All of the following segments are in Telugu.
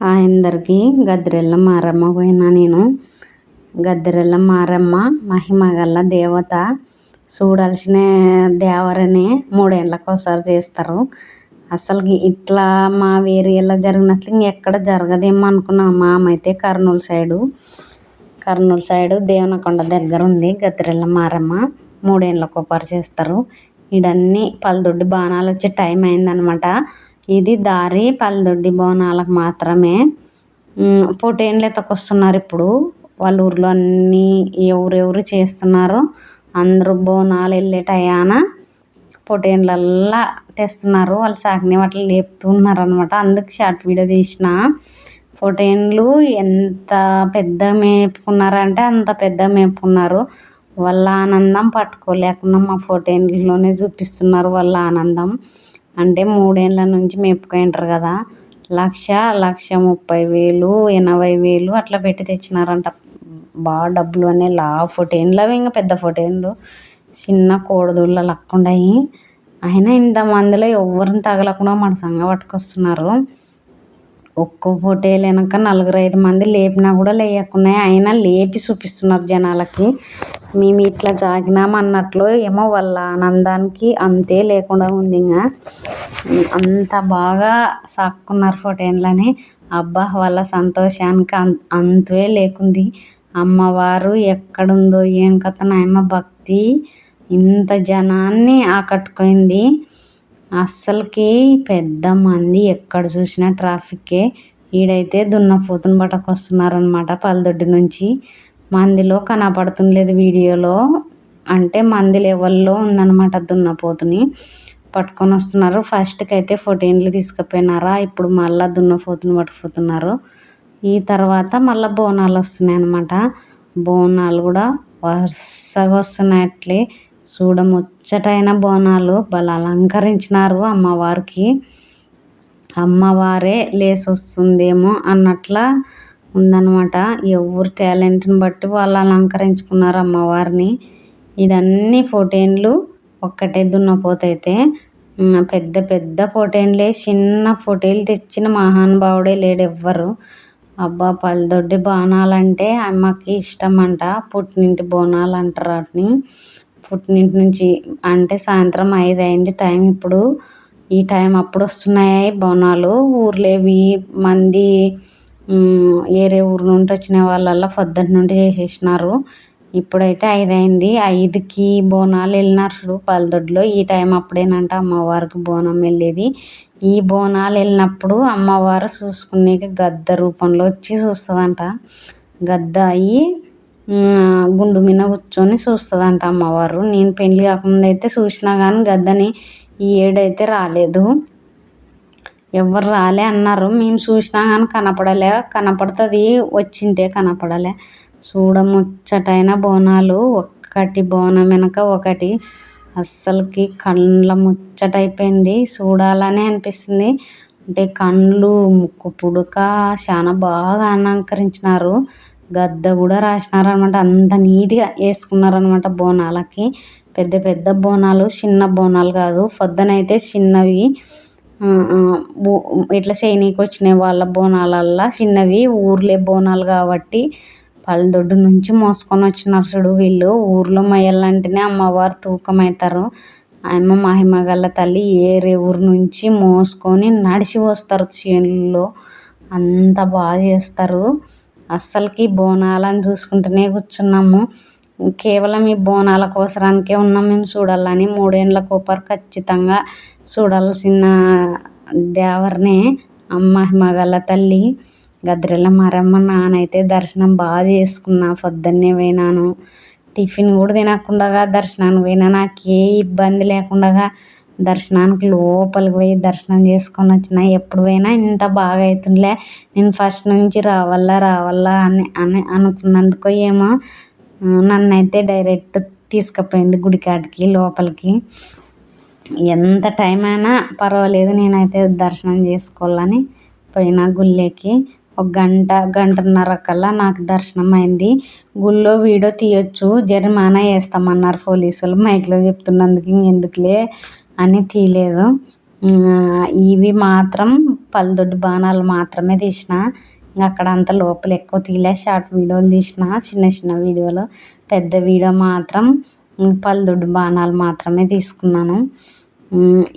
అందరికీ గద్రెల్ల మారమ్మ పోయినా నేను. గద్దరెల్ల మారమ్మ మహిమ గల దేవత. చూడాల్సిన దేవరని మూడేళ్ళకి ఒకసారి చేస్తారు. అసలు ఇట్లా మా ఏరియాలో జరిగినట్లు ఇంకెక్కడ జరగదేమో అనుకున్నాం. మామైతే కర్నూలు సైడు. కర్నూలు సైడు దేవనకొండ దగ్గర ఉంది గద్దరెల్ల మారమ్మ. మూడేళ్ళకి ఒకసారి చేస్తారు. ఇడన్నీ పల్దొడ్డి బాణాలు వచ్చే టైం అయిందనమాట. ఇది దారి పల్లెదొడ్డి బోనాలకు మాత్రమే. పొటేన్లు ఎత్తుకొస్తున్నారు ఇప్పుడు. వాళ్ళ ఊర్లో అన్నీ ఎవరెవరు చేస్తున్నారో? అందరూ బోనాలు వెళ్ళే టయాన పొటేన్లల్లా తెస్తున్నారు. వాళ్ళు సాకిని వాటిని లేపుతున్నారు అనమాట అందుకు షార్ట్ వీడియో తీసిన. పొటేన్లు ఎంత పెద్ద మేపుకున్నారంటే అంత పెద్ద మేపుకున్నారు. వాళ్ళ ఆనందం పట్టుకోలేకుండా మా పొటేన్లలోనే చూపిస్తున్నారు వాళ్ళ ఆనందం. అంటే మూడేళ్ళ నుంచి మేపుకుంటారు కదా. లక్ష లక్ష ముప్పై వేలు ఎనభై వేలు అట్లా పెట్టి తెచ్చినారంట. బాగా డబ్బులు అనే లా ఫోటేన్లు అవి ఇంకా పెద్ద ఫోటేన్లు చిన్న కోడిదూళ్ళ లెక్క ఉన్నాయి అయినా ఇంతమందిలో ఎవరిని తగలకుండా మన సంగ పట్టుకొస్తున్నారు. ఒక్కో ఫోటోలు వెనక నలుగురు ఐదు మంది లేపినా కూడా లేయకున్నాయి. అయినా లేపి చూపిస్తున్నారు జనాలకి. మేము ఇట్లా జాగినాం అన్నట్లు ఏమో వాళ్ళ ఆనందానికి అంతే లేకుండా ఉంది ఇంకా అంత బాగా సాక్కున్నారు ఫోటోలని. అబ్బా వాళ్ళ సంతోషానికి అంతే లేకుంది. అమ్మవారు ఎక్కడుందో ఏం కథ నాయమ్మ భక్తి ఇంత జనాన్ని ఆకట్టుకుంది. అస్సలకి పెద్ద మంది ఎక్కడ చూసినా ట్రాఫిక్కే. ఈడైతే దున్నపోతుని పట్టుకొస్తున్నారనమాట పల్లదొడ్డి నుంచి. మందిలో కనపడుతుండలేదు వీడియోలో. అంటే మంది లెవెల్లో ఉందన్నమాట దున్నపోతుని పట్టుకొని వస్తున్నారు ఫస్ట్కి అయితే ఫోర్టీన్లు తీసుకుపోయినారా? ఇప్పుడు మళ్ళీ దున్నపోతుని పట్టుకుపోతున్నారు. ఈ తర్వాత మళ్ళీ బోనాలు వస్తున్నాయి అన్నమాట బోనాలు కూడా వరుసగా వస్తున్నాయి అట్లే చూడముచ్చటైన బోనాలు భలే అలంకరించినారు అమ్మవారికి. అమ్మవారే లేసొస్తుందేమో అన్నట్లా ఉందన్నమాట. ఎవరు టాలెంట్ని బట్టి వాళ్ళు అలంకరించుకున్నారు అమ్మవారిని. ఇదన్నీ ఫోటోన్లు ఒక్కటే దున్నపోతైతే పెద్ద పెద్ద ఫోటోన్లే చిన్న ఫోటోలు తెచ్చిన మహానుభావుడే లేడు ఎవ్వరు అబ్బా పల్లెదొడ్డి బోనాలంటే అమ్మకి ఇష్టం అంట పుట్టినింటి బోనాలు అంటారు వాటిని. పుట్టినింటి నుంచి అంటే సాయంత్రం ఐదు అయింది టైం ఇప్పుడు. ఈ టైం అప్పుడు వస్తున్నాయి బోనాలు ఊర్లేవి మంది వేరే ఊరు నుండి వచ్చిన వాళ్ళల్లో పొద్దున్న నుండి చేసేసినారు. ఇప్పుడైతే ఐదు అయింది ఐదుకి బోనాలు వెళ్ళినారు పల్లెదొడ్లో ఈ టైం అప్పుడేనంట అమ్మవారికి బోనం వెళ్ళేది. ఈ బోనాలు వెళ్ళినప్పుడు అమ్మవారు చూసుకునేకి గద్ద రూపంలో వచ్చి చూస్తుందంట. గద్ద అయ్యి గుండు మీద కూర్చొని చూస్తుందంట అమ్మవారు. నేను పెళ్ళి కాకముందు అయితే చూసినా కానీ గద్దని ఈ ఏడైతే రాలేదు. ఎవరు రాలే అన్నారు. మేము చూసినా కానీ కనపడలే. కనపడుతుంది వచ్చింటే కనపడలే. చూడముచ్చటైన బోనాలు. ఒక్కటి బోనం వెనక ఒకటి. అస్సలకి కళ్ళ ముచ్చటైపోయింది చూడాలనే అనిపిస్తుంది. అంటే కళ్ళు ముక్కు పుడక చాలా బాగా అలంకరించినారు. గద్ద కూడా రాసినారనమాట. అంత నీట్గా వేసుకున్నారనమాట బోనాలకి. పెద్ద పెద్ద బోనాలు చిన్న బోనాలు కాదు పొద్దునైతే చిన్నవి ఇట్లా చేయనీకి వచ్చినాయి వాళ్ళ బోనాలల్లా చిన్నవి ఊర్లే బోనాలు కాబట్టి పల్లెదొడ్డు నుంచి మోసుకొని వచ్చినారు చూడు వీళ్ళు. ఊర్లో మయ్యలంటేనే అమ్మవారు తూకం అవుతారు ఆయమ్మ మహిమ గల తల్లి ఏరే ఊరు నుంచి మోసుకొని నడిచి వస్తారు చేనుల్లో. అంత బాగా చేస్తారు. అస్సలకి బోనాలను చూసుకుంటూనే కూర్చున్నాము. కేవలం ఈ బోనాల కోసరానికే ఉన్నాం మేము చూడాలని. మూడేళ్ళకు ఒకరు ఖచ్చితంగా చూడాల్సిన దేవరనే అమ్మ గల తల్లి గద్రెల మారమ్మ నానైతే దర్శనం బాగా చేసుకున్నా. పొద్దున్నే పోయినాను. టిఫిన్ కూడా తినకుండా దర్శనానికి పోయినా. నాకు ఏ ఇబ్బంది లేకుండా దర్శనానికి లోపలికి పోయి దర్శనం చేసుకొని వచ్చిన ఎప్పుడు పోయినా ఇంత బాగా అవుతుందిలే. నేను ఫస్ట్ నుంచి రావాలా రావాలా అని అని అనుకున్నందుకో ఏమో నన్ను అయితే డైరెక్ట్ తీసుకుపోయింది గుడికాడికి లోపలికి. ఎంత టైం అయినా పర్వాలేదు నేనైతే దర్శనం చేసుకోవాలని పోయిన గుళ్ళేకి. ఒక గంట గంటన్నర కల్లా నాకు దర్శనం అయింది. గుళ్ళో వీడియో తీయొచ్చు జరిమానా వేస్తామన్నారు పోలీసులు. మైక్లో చెప్తున్నందుకు ఇంకెందుకులే. అని తీయలేదు ఇవి మాత్రం పలుదొడ్డు బాణాలు మాత్రమే తీసిన ఇంకా అక్కడ అంత లోపల ఎక్కువ తీయలే షార్ట్ వీడియోలు తీసిన చిన్న చిన్న వీడియోలు పెద్ద వీడియో మాత్రం పలుదొడ్డు బాణాలు మాత్రమే తీసుకున్నాను.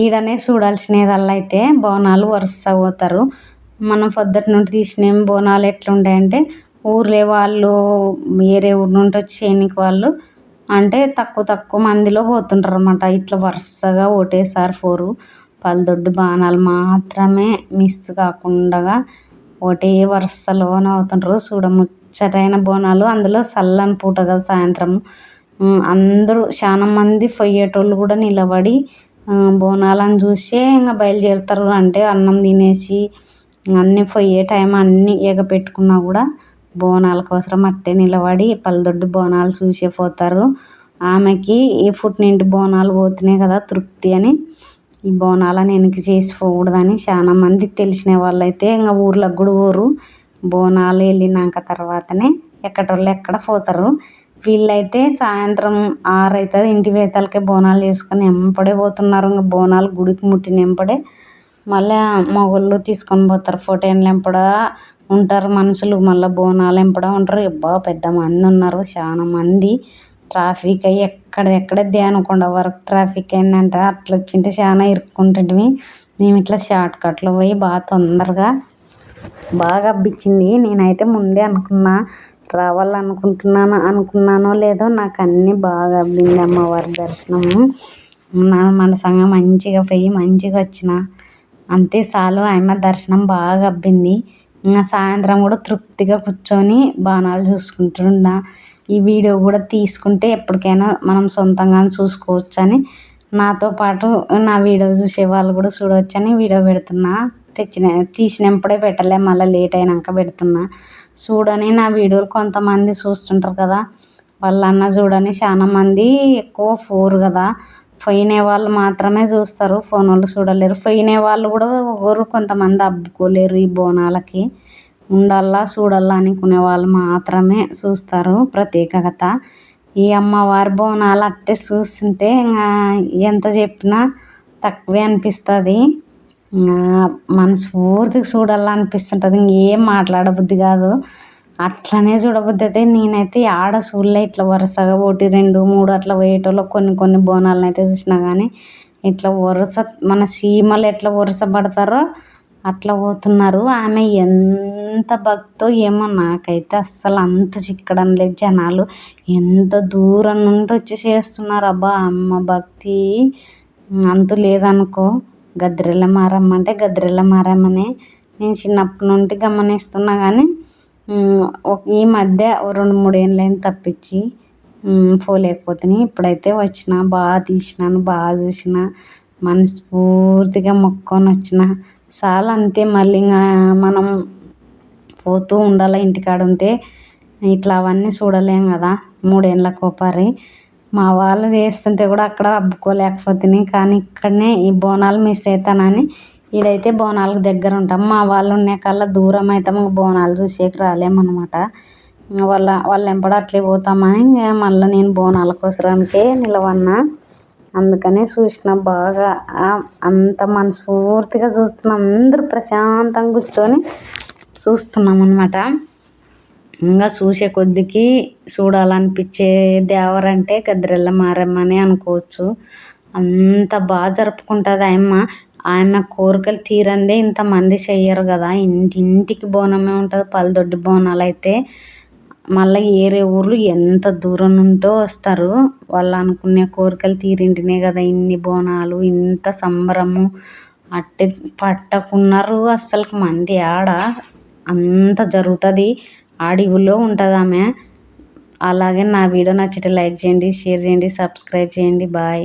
ఈడనే చూడాల్సినదల్లా అయితే బోనాలు వరుస పోతారు. మనం పొద్దుటి నుండి తీసిన బోనాలు ఎట్లుంటాయంటే ఊర్లే వాళ్ళు వేరే ఊరు నుండి వచ్చి వాళ్ళు అంటే తక్కువ తక్కువ మందిలో పోతుంటారు అనమాట ఇట్లా వరుసగా ఒకటేసారి ఫోరు. పలుదొడ్డు బాణాలు మాత్రమే మిస్ కాకుండా ఒకటే వరుసలోనే అవుతుంటారు. చూడముచ్చటైన బోనాలు. అందులో చల్లని పూట కదా సాయంత్రం. అందరూ చాలా మంది పోయేటోళ్ళు కూడా నిలబడి బోనాలను చూసే ఇంకా బయలుదేరుతారు. అంటే అన్నం తినేసి అన్నీ పోయే టైం అన్నీ ఎగపెట్టుకున్నా కూడా బోనాల కోసం అట్టే నిలబడి పల్లెదొడ్డి బోనాలు చూసే పోతారు. ఆమెకి ఈ పుట్టినింటి బోనాలు పోతున్నాయి కదా తృప్తి అని. ఈ బోనాలను వెనక్కి చేసి పోకూడదని చాలా మంది తెలిసిన వాళ్ళైతే ఇంకా ఊర్లకు కూడా పోరు. బోనాలు వెళ్ళినాక తర్వాతనే ఎక్కడోళ్ళు ఎక్కడ పోతారు. వీళ్ళైతే సాయంత్రం ఆరు అవుతుంది ఇంటి వేతలకే బోనాలు చేసుకొని ఎంపడే పోతున్నారు. ఇంకా బోనాలు గుడికి ముట్టిన ఎంపడే. మళ్ళీ మగవాళ్ళు తీసుకొని పోతారు. ఫోటో ఎంపడ ఉంటారు మనుషులు మళ్ళీ బోనాలు ఎంపడ ఉంటారు. అబ్బా పెద్ద మంది ఉన్నారు చాలా మంది. ట్రాఫిక్ అయ్యి ఎక్కడెక్కడ ధ్యానకొండ వరకు ట్రాఫిక్ అయిందంట అట్లా వచ్చింటే చాలా ఇరుక్కుంటుంటిమి. మేము ఇట్లా షార్ట్ కట్లో పోయి బాగా తొందరగా బాగా అబ్బిచ్చింది. నేనైతే ముందే అనుకున్నా రావాలనుకుంటున్నాను అనుకున్నానో లేదో నాకు అన్నీ బాగా అబ్బింది అమ్మవారి దర్శనము. నా మనసంగా మంచిగా పోయి మంచిగా వచ్చిన. అంతే చాలు ఆయమ్మ దర్శనం బాగా అబ్బింది. ఇంకా సాయంత్రం కూడా తృప్తిగా కూర్చొని బాణాలు చూసుకుంటున్నా ఈ వీడియో కూడా తీసుకుంటే ఎప్పటికైనా మనం సొంతంగా చూసుకోవచ్చని నాతో పాటు నా వీడియో చూసే వాళ్ళు కూడా చూడవచ్చని వీడియో పెడుతున్నా. తెచ్చిన తీసినప్పుడే పెట్టలే మళ్ళీ లేట్ అయినాక పెడుతున్నా. చూడని నా వీడియోలు కొంతమంది చూస్తుంటారు కదా. వాళ్ళన్న చూడని చాలా మంది ఎక్కువ ఫోర్ కదా. పోయిన వాళ్ళు మాత్రమే చూస్తారు ఫోన్ వాళ్ళు చూడలేరు. పోయిన వాళ్ళు కూడా ఒకరు కొంతమంది అబ్బుకోలేరు ఈ బోనాలకి. ఉండాలా చూడాలా అనుకునే వాళ్ళు మాత్రమే చూస్తారు ప్రత్యేకత. ఈ అమ్మవారి బోనాలు అట్టే చూస్తుంటే ఇంకా ఎంత చెప్పినా తక్కువే అనిపిస్తుంది. మనస్ఫూర్తిగా చూడాలనిపిస్తుంటుంది ఇంకేం మాట్లాడబుద్ధి కాదు. అట్లనే చూడబుద్ధి అయితే నేనైతే ఆడ చూడలే ఇట్లా వరుసగా ఒకటి రెండు మూడు అట్లా పోయేటోళ్ళు కొన్ని కొన్ని బోనాలను అయితే చూసినా కానీ ఇట్లా వరుస మన సీమలు ఎట్లా వరుస పడతారో అట్లా పోతున్నారు. ఆమె ఎంత భక్తో ఏమో నాకైతే అస్సలు అంత చిక్కడం లేదు జనాలు. ఎంత దూరం నుండి వచ్చి చేస్తున్నారు. అబ్బా అమ్మ భక్తి. అంతు లేదనుకో గద్రెల మారమ్మ అంటే గద్రెల మారమ్మనే నేను చిన్నప్పటి నుండి గమనిస్తున్నా కానీ ఈ మధ్య రెండు మూడు ఏళ్ళైంది తప్పించి పోలేకపోతున్నాయి ఇప్పుడైతే వచ్చిన బాగా తీసినాను బాగా చూసిన మనస్ఫూర్తిగా మొక్కుకొని వచ్చిన చాలా అంతే. మళ్ళీ ఇంకా మనం పోతూ ఉండాలి ఇంటికాడ ఉంటే ఇట్లా అవన్నీ చూడలేం కదా. మూడేళ్ళకి ఒకసారి మా వాళ్ళు చేస్తుంటే కూడా అక్కడ అబ్బుకోలేకపోతుంది కానీ ఇక్కడనే ఈ బోనాలు మిస్ అవుతానని ఈడైతే బోనాలకు దగ్గర ఉంటాం. మా వాళ్ళు ఉన్న కల్లా దూరం అవుతాం బోనాలు చూసేకి రాలేమన్నమాట. వాళ్ళ వాళ్ళ వెంపడ అట్లే పోతామని ఇంకా మళ్ళీ నేను బోనాల కోసరానికే నిలవన్నా అందుకనే చూసిన బాగా అంత మనస్ఫూర్తిగా చూస్తున్నాం అందరూ ప్రశాంతంగా కూర్చొని చూస్తున్నాం అనమాట ఇంకా చూసే కొద్దికి చూడాలనిపించే దేవరంటే గద్రెల్ల మారమ్మనే అనుకోవచ్చు. అంత బాగా జరుపుకుంటుంది ఆయమ్మ. ఆమె కోరికలు తీరందే ఇంతమంది చెయ్యరు కదా. ఇంటింటికి బోనమే ఉంటుంది పలుదొడ్డి బోనాలు అయితే మళ్ళీ ఏరే ఊర్లు ఎంత దూరం నుంటో వస్తారు. వాళ్ళు అనుకునే కోరికలు తీరింటినే కదా ఇన్ని బోనాలు ఇంత సంబరము. అట్టే పట్టకున్నారు అస్సలు మంది ఆడ. అంత జరుగుతుంది. అడవిలో ఉంటుంది ఆమె. అలాగే నా వీడియో నచ్చితే లైక్ చేయండి షేర్ చేయండి సబ్స్క్రైబ్ చేయండి. బాయ్.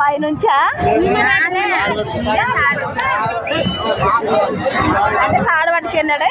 పై నుంచా? అంటే తాడు పట్టుకెళ్ళాడే.